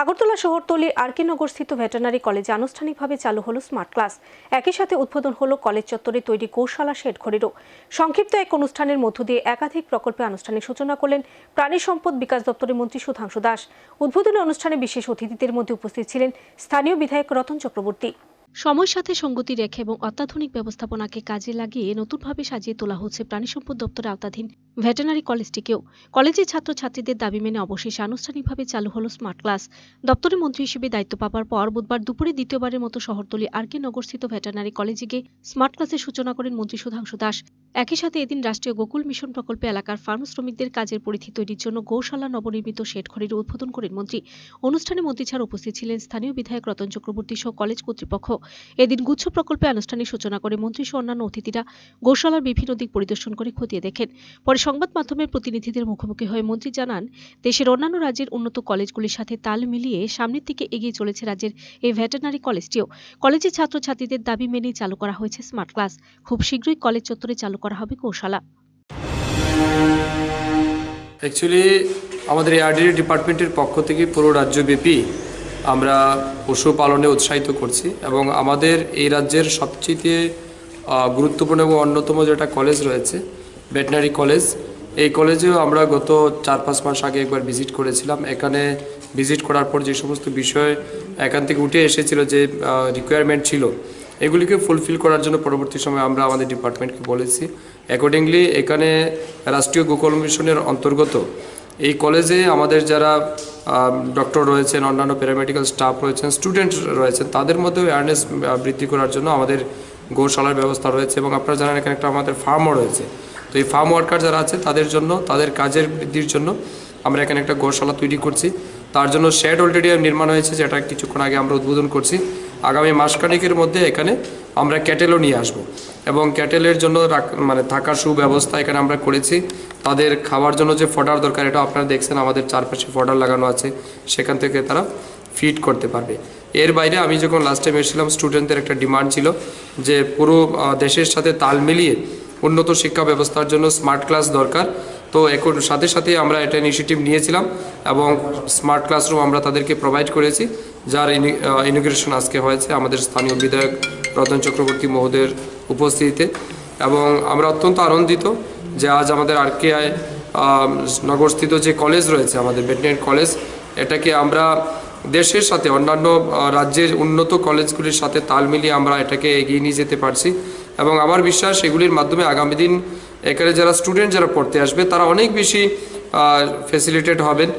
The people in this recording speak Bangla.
আগরতলা শহরতলির আরকে নগরস্থিত ভেটেরিনারি কলেজে আনুষ্ঠানিকভাবে চালু হলো স্মার্ট ক্লাস। একই সাথে উদ্বোধন হলো কলেজ চত্বরে তৈরি কৌশলা শেড ঘরেরও সংক্ষিপ্ত এক অনুষ্ঠানের মধ্য দিয়ে একাধিক প্রকল্পে আনুষ্ঠানিক সূচনা করলেন প্রাণী সম্পদ বিকাশ দপ্তরের মন্ত্রী সুধাংশু দাস। উদ্বোধনী অনুষ্ঠানে বিশেষ অতিথিদের মধ্যে উপস্থিত ছিলেন স্থানীয় বিধায়ক রতন চক্রবর্তী। সময়ের সাথে সঙ্গতি রেখে এবং অত্যাধুনিক ব্যবস্থাপনাকে কাজে লাগিয়ে নতুনভাবে সাজিয়ে তোলা হচ্ছে প্রাণী সম্পদ দপ্তরের আওতাধীন ভেটেনারি কলেজটিকেও। কলেজের ছাত্রছাত্রীদের দাবি মেনে অবশেষে আনুষ্ঠানিকভাবে চালু হলো স্মার্ট ক্লাস। দপ্তরের মন্ত্রী হিসেবে দায়িত্ব পাওয়ার পর বুধবার দুপুরে দ্বিতীয়বারের মতো শহরতলি আর কে নগরস্থিত ভেটেনারি কলেজে গিয়ে স্মার্ট ক্লাসের সূচনা করেন মন্ত্রী সুধাংশু দাস। একই সাথে এদিন রাষ্ট্রীয় গোকুল মিশন প্রকল্পে এলাকার ফার্ম শ্রমিকদের কাজের পরিধি তৈরির জন্য গৌশালা নবনির্মিত শেড ঘরের উদ্বোধন করেন মন্ত্রী। অনুষ্ঠানে মন্ত্রী ছাড়া উপস্থিত ছিলেন স্থানীয় বিধায়ক রতন চক্রবর্তী সহ কলেজ কর্তৃপক্ষ। এদিন গুচ্ছ প্রকল্পে আনুষ্ঠানিক সূচনা করে মন্ত্রী সহ অন্যান্য অতিথিরা গৌশালার বিভিন্ন দিক পরিদর্শন করে খতিয়ে দেখেন। পরে সংবাদ মাধ্যমের প্রতিনিধিদের মুখোমুখি হয়ে মন্ত্রী জানান, দেশের অন্যান্য রাজ্যের উন্নত কলেজগুলির সাথে তাল মিলিয়ে সামনের দিকে এগিয়ে চলেছে রাজ্যের এই ভেটেরিনারি কলেজটিও। কলেজের ছাত্রছাত্রীদের দাবি মেনেই চালু করা হয়েছে স্মার্ট ক্লাস। খুব শীঘ্রই কলেজ চত্বরে চালু করা হবে কৌশালা। অ্যাকচুয়ালি আমাদের এই আরডিডি ডিপার্টমেন্টের পক্ষ থেকে পুরো রাজ্যব্যাপী আমরা পশুপালনে উৎসাহিত করছি এবং আমাদের এই রাজ্যের সবচেয়ে গুরুত্বপূর্ণ এবং অন্যতম যেটা কলেজ রয়েছে ভেটেনারি কলেজ এই কলেজেও আমরা গত চার পাঁচ মাস আগে একবার ভিজিট করেছিলাম। এখানে ভিজিট করার পর যে সমস্ত বিষয় এখান থেকে উঠে এসেছিল যে রিকোয়ারমেন্ট ছিল এগুলিকে ফুলফিল করার জন্য পরবর্তী সময় আমরা আমাদের ডিপার্টমেন্টকে বলেছি। অ্যাকর্ডিংলি এখানে রাষ্ট্রীয় গোকুল মিশনের অন্তর্গত এই কলেজে আমাদের যারা ডক্টর রয়েছেন, অন্যান্য প্যারামেডিক্যাল স্টাফ রয়েছেন স্টুডেন্ট রয়েছেন, তাদের মধ্যেও অ্যাওয়ারনেস বৃদ্ধি করার জন্য আমাদের গোশালার ব্যবস্থা রয়েছে এবং আপনারা জানেন এখানে একটা আমাদের ফার্মও রয়েছে। তো এই ফার্ম ওয়ার্কার যারা আছে, তাদের জন্য, তাদের কাজের বৃদ্ধির জন্য আমরা এখানে একটা গোশালা তৈরি করছি। তার জন্য শেড অলরেডি নির্মাণ হয়েছে, যেটা কিছুক্ষণ আগে আমরা উদ্বোধন করছি। আগামী মাসখানেকের মধ্যে এখানে আমরা ক্যাটেলও নিয়ে আসব। এবং ক্যাটেলের জন্য মানে থাকার সুব্যবস্থা এখানে আমরা করেছি। তাদের খাওয়ার জন্য যে ফডার দরকার, এটা আপনারা দেখছেন, আমাদের চারপাশে ফডার লাগানো আছে। সেখান থেকে তারা ফিট করতে পারবে। এর বাইরে আমি যখন লাস্ট টাইম এসেছিলাম স্টুডেন্টদের একটা ডিমান্ড ছিল যে পুরো দেশের সাথে তাল মিলিয়ে উন্নত শিক্ষা ব্যবস্থার জন্য স্মার্ট ক্লাস দরকার। তো এখন সাথে সাথে আমরা এটা ইনিশিয়েটিভ নিয়েছিলাম এবং স্মার্ট ক্লাসরুম আমরা তাদেরকে প্রোভাইড করেছি, যার ইনিগ্রেশন আজকে হয়েছে আমাদের স্থানীয় বিধায়ক রতন চক্রবর্তী মহোদয়ের উপস্থিতিতে। এবং আমরা অত্যন্ত আনন্দিত যে আজ আমাদের আর কে আই নগরস্থিত যে কলেজ রয়েছে, আমাদের ভেটেরিনারি কলেজ এটাকে আমরা দেশের সাথে অন্যান্য রাজ্যের উন্নত কলেজগুলির সাথে তাল মিলিয়ে আমরা এটাকে এগিয়ে নিয়ে যেতে পারছি। এবং আমার বিশ্বাস এগুলির মাধ্যমে আগামী দিন এখানে যারা স্টুডেন্ট যারা পড়তে আসবে, তারা অনেক বেশি ফেসিলিটেড হবেন।